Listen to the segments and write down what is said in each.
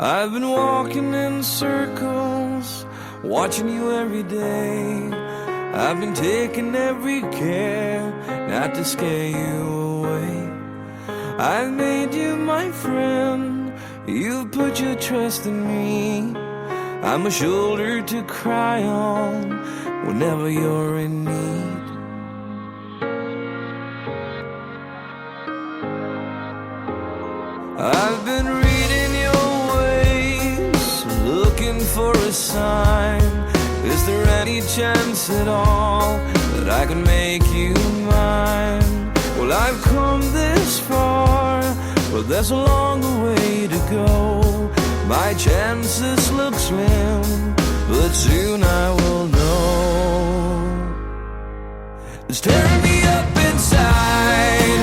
I've been walking in circles, watching you every day. I've been taking every care not to scare you away. I've made you my friend, you've put your trust in me. I'm a shoulder to cry on whenever you're in need. I've been sign. Is there any chance at all that I can make you mine? Well, I've come this far, but there's a longer way to go. My chances look slim, but soon I will know. It's tearing me up inside,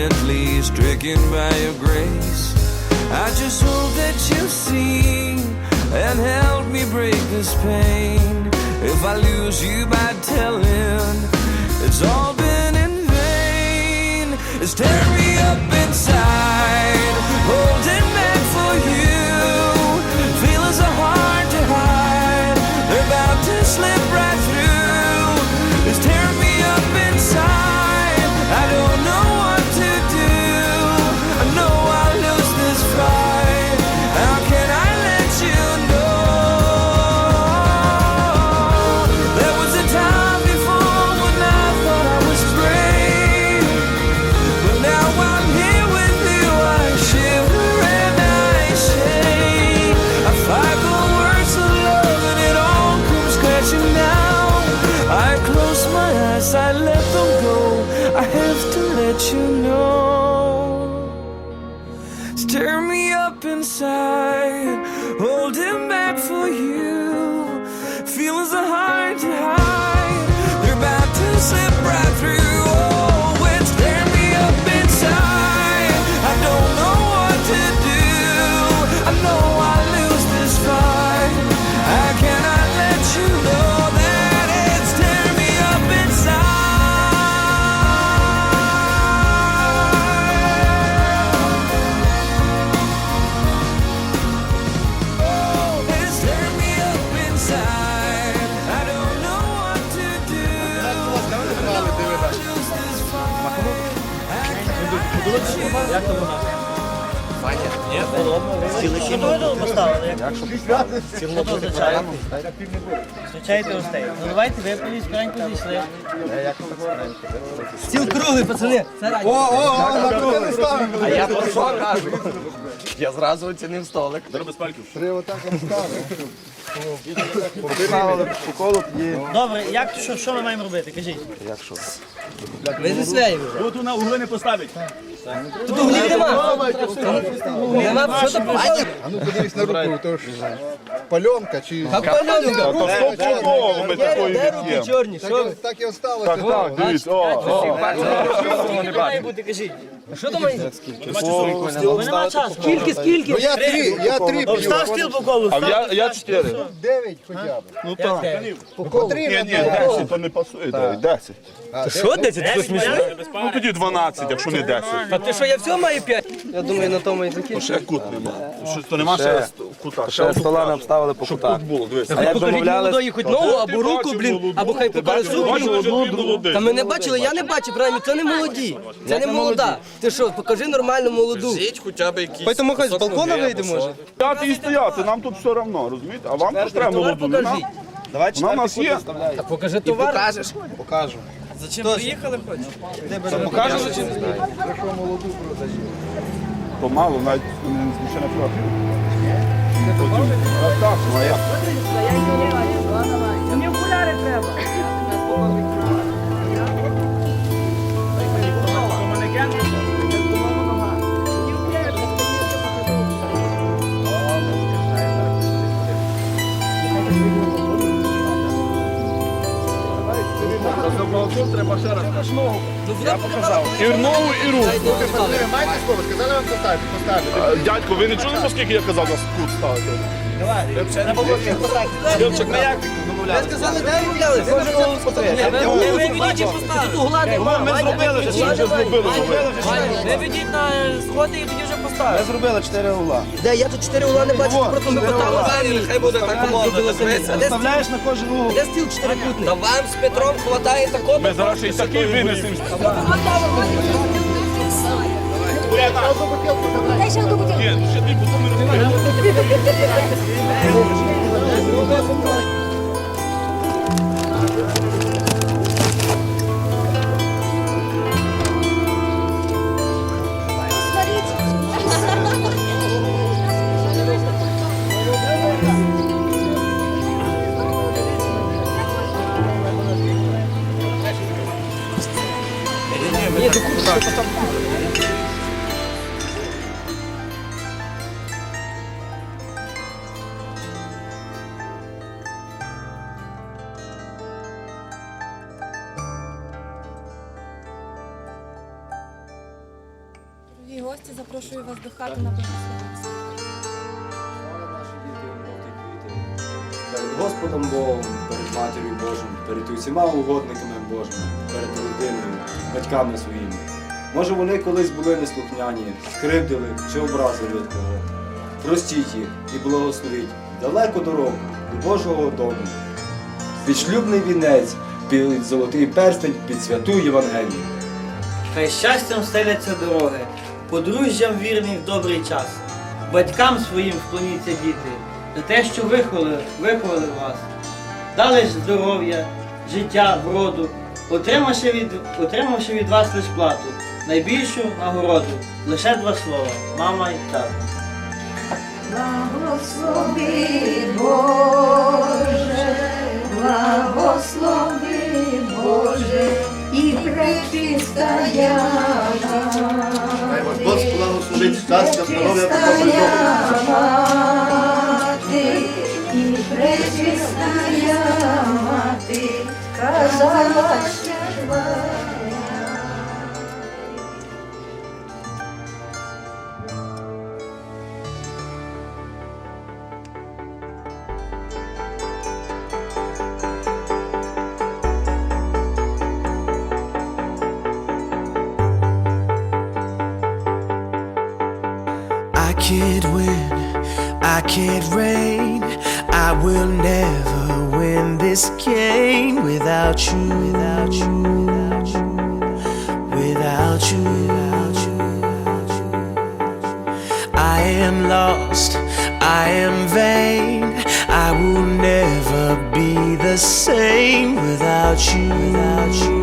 gently, stricken by your grace. I just hope that you see and help me break this pain. If I lose you by telling, it's all been in vain. It's tearing me up inside, know. Stir me up inside, Як то вона? Ні, Цілий кіно поставили. Що то означає? Зустрічайте гостей. Ну давайте ви поліз скоренько зійшли. Стіл круглий, пацани. А я про що кажу? Я зразу оцінив столик. Поставили по колу тоді. Добре, як що, що ми маємо робити? Кажіть. Як що? Ви зі своєю вже. Тут на угли не поставить. Тут углів нема. Нема, що то прийшло? А ну подивись на руку, то ж паленка чи А пальонка. Стопудово ми такої Де руки від'ємо. чорні? Що? так, так і осталося. Так, дивіться, о, Скільки має бути, кажіть? Що там? Нема часу. Скільки, скільки? Ну я три, я три п'ю. Став стіл по колу. а я, я чотири. Дев'ять хоча б. Ну так. По три Ні, на ні. 10 то не пасує, 10. Що 10? Що смішно? Ну тоді 12, якщо не 10. А ти що, я все маю 5? Я думаю, на тому і закінчу. Ще кут нема. Що, то нема ще кута. Ще стола не обставили по Щоб кутах. кут було, дивись. А як Покажіть домовлялись? молодої хоч ногу або руку, блін, або хай покаже одну молоду. Та ми не бачили, я не бачив, правильно, це не молоді. Це не молода. Ти що, покажи нормальну молоду. хоча б якісь. Поэтому хоч з балкона вийде, може. Стояти і стояти, нам тут все одно, розумієте? А вам тут треба молоду. покажіть. Вона вона в нас є. Та покажи товар. Покажеш? Покажу. Зачем приїхали хоч? Покажеш? зачем? Помалу, навіть ще не проти. А так, ну як? Мені окуляри треба. Тут треба ще раз. Я показав. І ногу, і руку. Майте слово? Сказали вам поставити? Поставити. Дядько, ви не чули, оскільки я казав нас кут ставити? Юрчик, не як домовлялися? Сказали, де ви? Ви вже голову Ви ведіть і поставте. Тут нема. Ми зробили вже, ми зробили. Ви ведіть на сходи і тоді вже Ми поставите. зробили 4 угла. Де? Я тут 4 угла не бачу, просто ми поставили. Хай буде так умовно. Вставляєш на кожен угол. Де стіл 4 Та вам з Петром хватає такого. Ми зараз й такий винесемо. Дай ще одну бутилку. Ні, ще дві, потім ми розберемо. Дорогі гості, запрошую вас до хати на благословенство. перед Господом Богом, перед Матір'ю Божою, перед усіма угодниками Божими, перед родиною, батьками своїми. Може вони колись були неслухняні, скривдили чи образили кого. Простіть їх і благословіть далеку дорогу до Божого дому. Під шлюбний вінець, під золотий перстень, під святу Євангелію. Хай щастям стеляться дороги, подружжям вірний в добрий час. Батькам своїм вклоніться діти, за те, що виховали, виховали вас. Дали здоров'я, життя, вроду, отримавши від, отримавши від вас лиш плату, найбільшу нагороду, лише два слова, мама й тато. Благослови Боже, благослови Боже, і пречистая Хай вас Господь благословить щастя, здоров'я мати, і пречистая мати, казала ще Can't reign. I will never win this game without you, without you, without you, without you, without you, without you. I am lost, I am vain. I will never be the same without you, without you,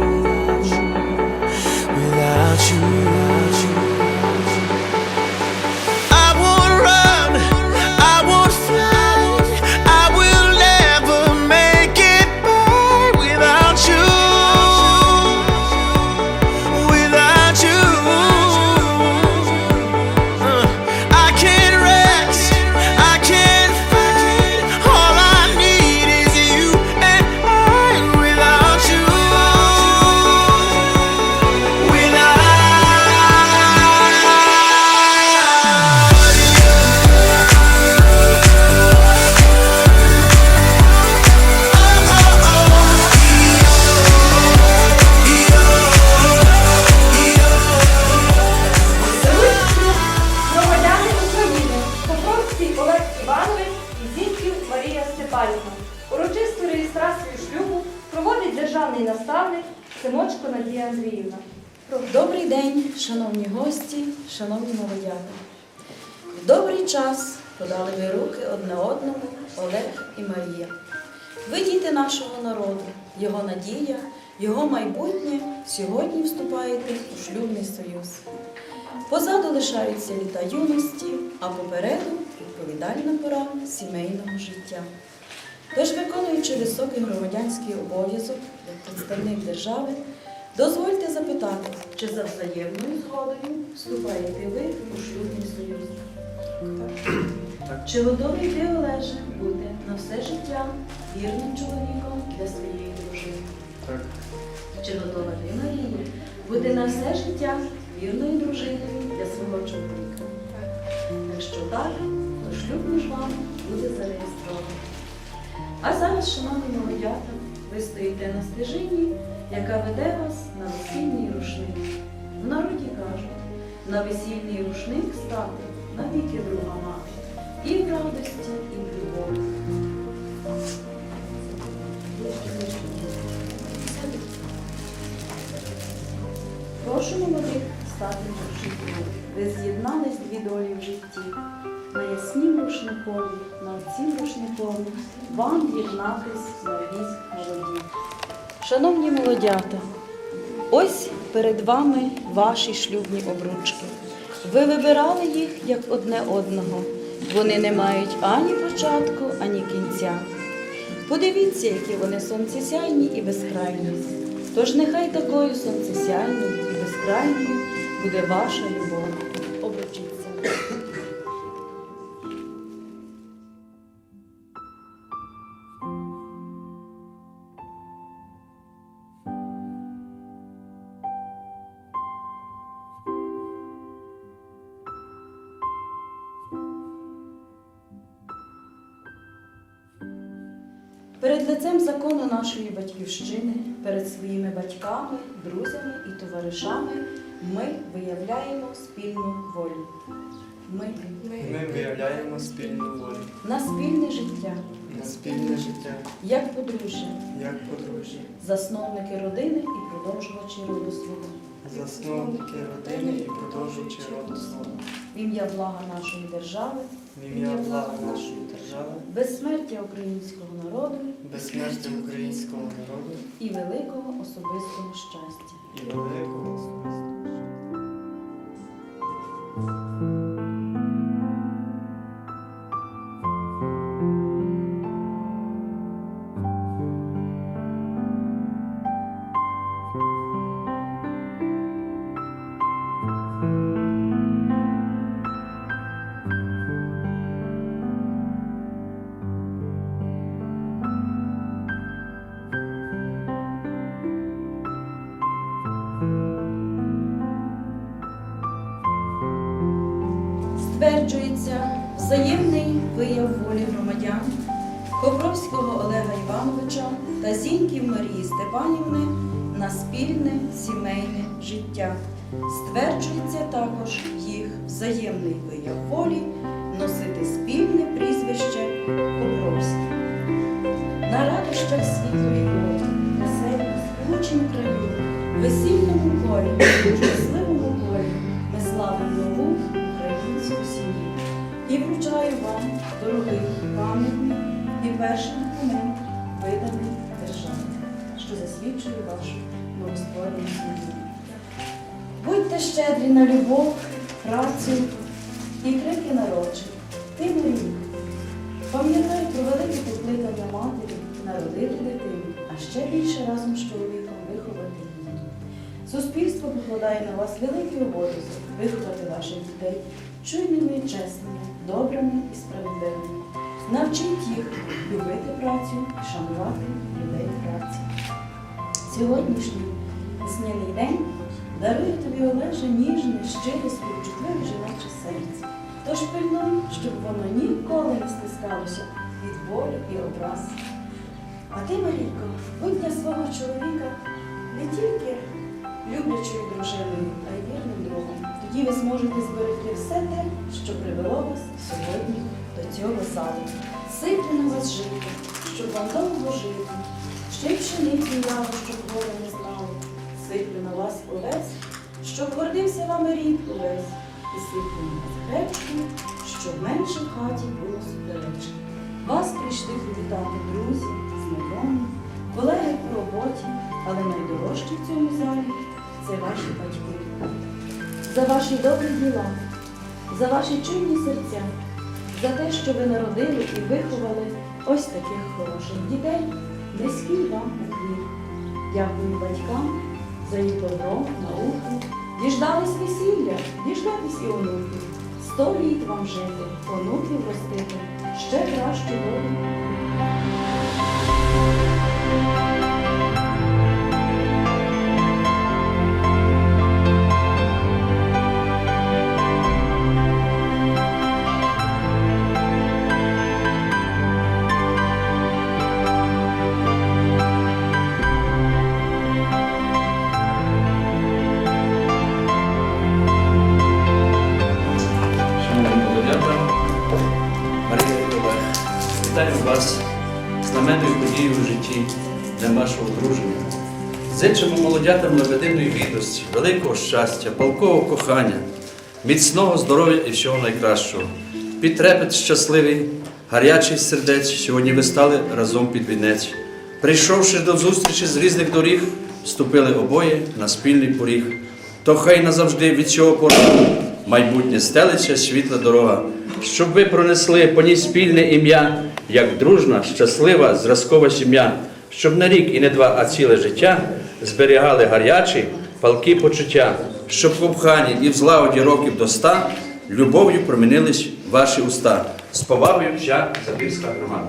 шановні молодяни. В добрий час подали ви руки одне одному Олег і Марія. Ви діти нашого народу, його надія, його майбутнє сьогодні вступаєте у шлюбний союз. Позаду лишаються літа юності, а попереду відповідальна пора сімейного життя. Тож, виконуючи високий громадянський обов'язок як представник держави, дозвольте запитати, чи за взаємною згодою вступаєте ви у шлюбний союз? Чи готовий ти, Олеже, бути на все життя вірним чоловіком для своєї дружини? Чи готова ти, Марія, бути на все життя вірною дружиною для свого чоловіка? Якщо так, то шлюб між вами буде зареєстрований. А зараз, шановні молодята, ви стоїте на стежині, яка веде вас на весільний рушник. В народі кажуть, на весільний рушник стати навіки друга мати. І в радості, і в любові. Прошу молодих стати рушником. Ви з'єднались дві долі в житті. На яснім рушникові, на цім рушникові вам єднатись на вік молоді. Шановні молодята, ось перед вами ваші шлюбні обручки. Ви вибирали їх як одне одного. Вони не мають ані початку, ані кінця. Подивіться, які вони сонцесяйні і безкрайні. Тож нехай такою сонцесяйною і безкрайньою буде ваша любов. Перед своїми батьками, друзями і товаришами ми виявляємо спільну волю. Ми Ми виявляємо спільну волю на спільне життя, на спільне життя, як подружжя, як подружжя, засновники родини і продовжувачі роду свого. засновники родини і продовжуючи роду свого. В ім'я блага нашої держави, ім'я блага нашої держави, безсмертя українського народу безсмертя українського народу і великого особистого щастя. і великого особистого. Стверджується Олега Івановича та Зіньків Марії Степанівни на спільне сімейне життя. Стверджується також їх взаємний вияв волі носити спільне прізвище Копровський. На радощах світлої волі, веселі, сполучені краю, весільному полі, щасливому полі ми славимо нову українську сім'ю. І вручаю вам, дорогий пам'ятник і виданий державою, що засвідчує вашу новостворену сім'ю. Будьте щедрі на любов, працю і крики народжень. Ти Марія, Пам'ятай про велике покликання матері народити дитину, а ще більше разом з чоловіком виховати її. Суспільство покладає на вас великий обов'язок виховати ваших дітей чуйними і чесними, добрими і справедливими. Навчіть їх любити працю і шанувати людей праці. Сьогоднішній весняний день дарує тобі Олеже ніжне, щире, співчутливе жіноче серце. Тож пильнуй, щоб воно ніколи не стискалося від болю і образ. А ти, Марійко, будь для свого чоловіка не тільки люблячою дружиною, а й вірним другом. Тоді ви зможете зберегти все те, що привело вас сьогодні до цього залу. Сипле на вас жити, щоб вам довго жити. Ще й пшеницю яву, щоб горе не знали. Сиплю на вас овець, щоб гордився вами рід увесь. І сиплю на вас гречку, щоб менше в хаті було суперечки. Вас прийшли привітати друзі, знайомі, колеги по роботі, але найдорожчі в цьому залі це ваші батьки. За ваші добрі діла, за ваші чуйні серця, за те, що ви народили і виховали ось таких хороших дітей, низький вам уклін. Дякую батькам за їх добро, науку. Діждались весілля, діждатись і онуки. Сто літ вам жити, онуків ростити, ще кращу долю. Лебединої великого щастя, палкового кохання, міцного здоров'я і всього найкращого. Підтрепет щасливий, гарячий сердець, сьогодні ви стали разом під вінець. Прийшовши до зустрічі з різних доріг, вступили обоє на спільний поріг. То хай назавжди від цього порогу майбутнє стелиться світла дорога, щоб ви пронесли по ній спільне ім'я, як дружна, щаслива, зразкова сім'я, щоб на рік і не два, а ціле життя зберігали гарячі палки почуття, щоб в коханні і в злагоді років до ста любов'ю промінились ваші уста. З повагою вся Запільська громада.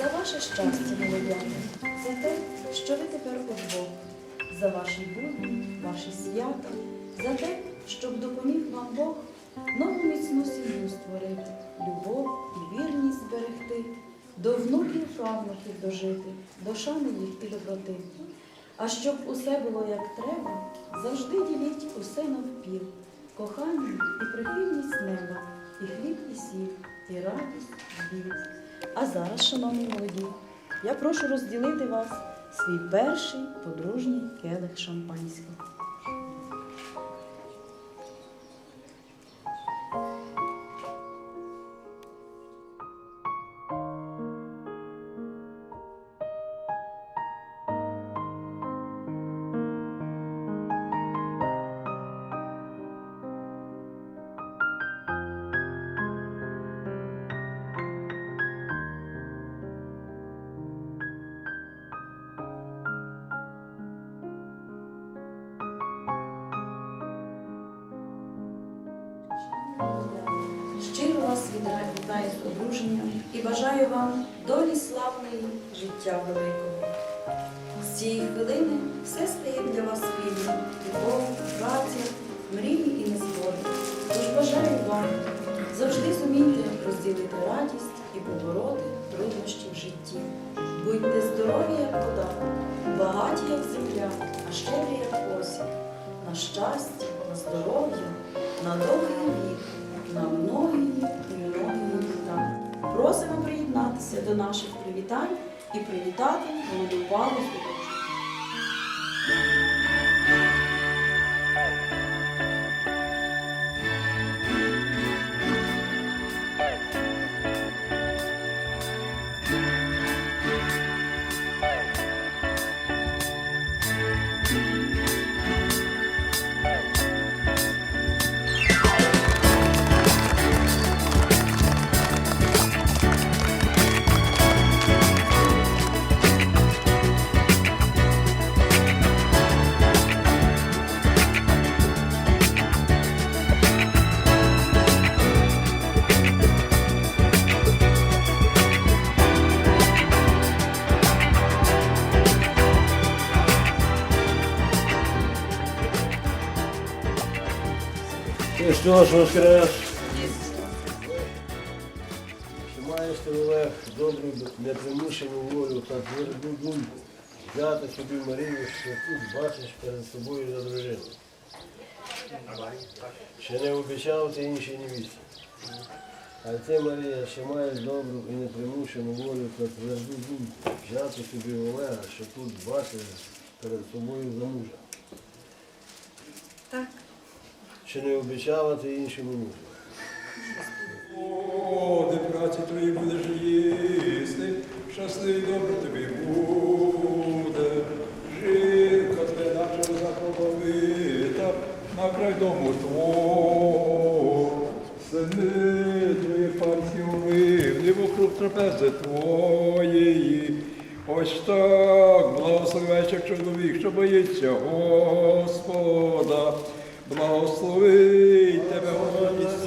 За ваше щастя, молодяни, за те, що ви тепер удвох, за ваші будні, ваші свята, за те, щоб допоміг вам Бог нову міцну сім'ю створити, любов і вірність зберегти, до внуків правнуків дожити, до шани їх і доброти. А щоб усе було як треба, завжди діліть усе навпіл, кохання і прихильність неба, і хліб, і сіль, і радість, і біль. А зараз, шановні молоді, я прошу розділити вас свій перший подружній келих шампанського. Одруженням і бажаю вам долі славної життя великого. З цієї хвилини все стає для вас спільним. Любов, праця, мрії і незгоди. Тож бажаю вам завжди зуміти розділити радість і побороти труднощі в житті. Будьте здорові, як вода, багаті, як земля, а щедрі, як осінь. На щастя, на здоров'я, на довгий вік, на многії. Просимо приєднатися до наших привітань і привітати молоду пару Христос Воскрес! Чи маєш ти Олег добру, непримушену волю та тверду думку, взяти собі Марію, що тут бачиш перед собою за дружину? Ще не обіцяв ти іншій невісті. А ти, Марія, ще маєш добру і непримушену волю та тверду думку, взяти собі Олега, що тут бачиш перед собою за мужа. Так. Чи не обіцяла ти іншому мужу? О, де праці твої будеш їсти, щасливий добре тобі буде. Жінка твоя наче захоповита, на край дому твого. Сини твої пальці умивні вокруг трапези твоєї. Ось так, благословяйся чоловік, що боїться Господа. Благослови тебе, Господь,